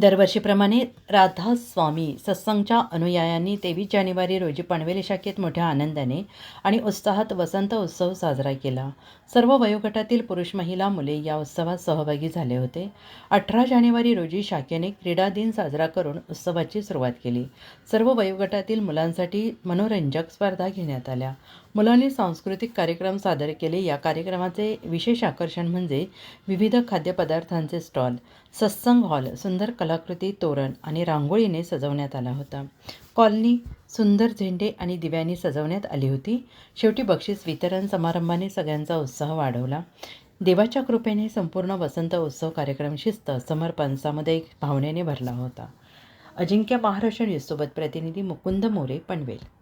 दरवर्षीप्रमाणे राधास्वामी सत्संगच्या अनुयायांनी तेवीस जानेवारी रोजी पनवेल शाखेत मोठ्या आनंदाने आणि उत्साहात वसंत उत्सव साजरा केला. सर्व वयोगटातील पुरुष महिला मुले या उत्सवात सहभागी झाले होते. अठरा जानेवारी रोजी शाखेने क्रीडा दिन साजरा करून उत्सवाची सुरुवात केली. सर्व वयोगटातील मुलांसाठी मनोरंजक स्पर्धा घेण्यात आल्या. मुलांनी सांस्कृतिक कार्यक्रम सादर केले. या कार्यक्रमाचे विशेष आकर्षण म्हणजे विविध खाद्यपदार्थांचे स्टॉल सत्संग हॉल सुंदर कला कलाकृती तोरण आणि रांगोळीने सजवण्यात आला होता. कॉलनी सुंदर झेंडे आणि दिव्यांनी सजवण्यात आली होती. शेवटी बक्षीस वितरण समारंभाने सगळ्यांचा उत्साह वाढवला. देवाच्या कृपेने संपूर्ण वसंत उत्सव कार्यक्रम शिस्त समर्पणसामध्ये भावनेने भरला होता. अजिंक्य महाराष्ट्र न्यूजसोबत प्रतिनिधी मुकुंद मोरे पनवेल.